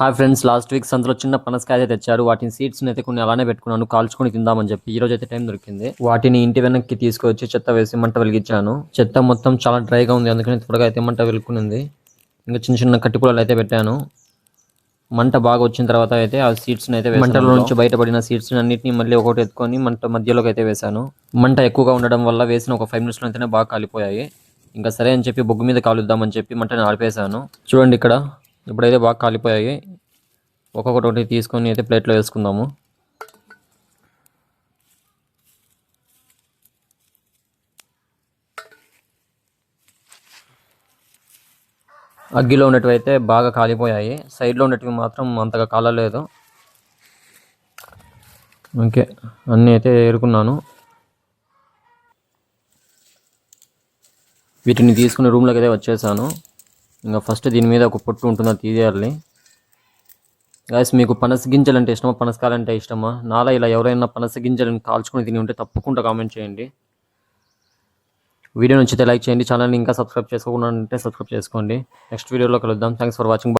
Hi friends last week సంతలో చిన్న పనసకాయ అయితే తెచ్చారు. వాటిని సీడ్స్ అయితే కొన్ని అలానే పెట్టుకున్నాను. కాల్చుకొని తిందామని చెప్పి ఈ రోజు అయితే టైం దొరికింది. వాటిని ఇంటి వెనక్కి తీసుకొచ్చి చెత్త వేసి మంట వెలిగించాను. చెత్త మొత్తం చాలా డ్రైగా ఉంది. అందుకని త్వరగా అయితే మంట వెలుక్కునింది. ఇంకా చిన్న చిన్న కట్టిపుల్లలు అయితే పెట్టాను. మంట బాగా వచ్చిన తర్వాత అయితే ఆ సీడ్స్ అయితే మంటలో నుంచి బయటపడిన సీడ్స్ అన్నిటిని మళ్ళీ ఒకటి ఎత్తుకొని మంట మధ్యలోకి అయితే వేశాను మంట ఎక్కువగా ఉండడం వల్ల వేసిన ఒక ఫైవ్ మినిట్స్లో అయితేనే బాగా కాలిపోయాయి. ఇంకా సరే అని చెప్పి బొగ్గు మీద కాలుద్దామని చెప్పి మంటని ఆడిపేశాను చూడండి ఇక్కడ ఇప్పుడైతే బాగా కాలిపోయాయి. ఒక్కొక్కటి ఒకటి తీసుకొని అయితే ప్లేట్లో వేసుకుందాము. అగ్గిలో ఉన్నటివి అయితే బాగా కాలిపోయాయి. సైడ్లో ఉన్నటివి మాత్రం అంతగా కాలలేదు. ఓకే అన్నీ అయితే ఏరుకున్నాను. వీటిని తీసుకుని రూమ్లోకి అయితే వచ్చేసాను. ఇంకా ఫస్ట్ దీని మీద ఒక పొట్టు ఉంటుందో తీయాలి గాయస్ మీకు పనస గింజలు అంటే ఇష్టమా? పనసకాయలంటే ఇష్టమా? నాలా ఇలా ఎవరైనా పనస గింజలను కాల్చుకొని తిని ఉంటే తప్పకుండా కామెంట్ చేయండి. వీడియో నచ్చితే లైక్ చేయండి. ఛానల్ని ఇంకా సబ్స్క్రైబ్ చేసుకోకుండా ఉంటే సబ్స్క్రైబ్ చేసుకోండి. నెక్స్ట్ వీడియోలో కలుద్దాం. Thanks for watching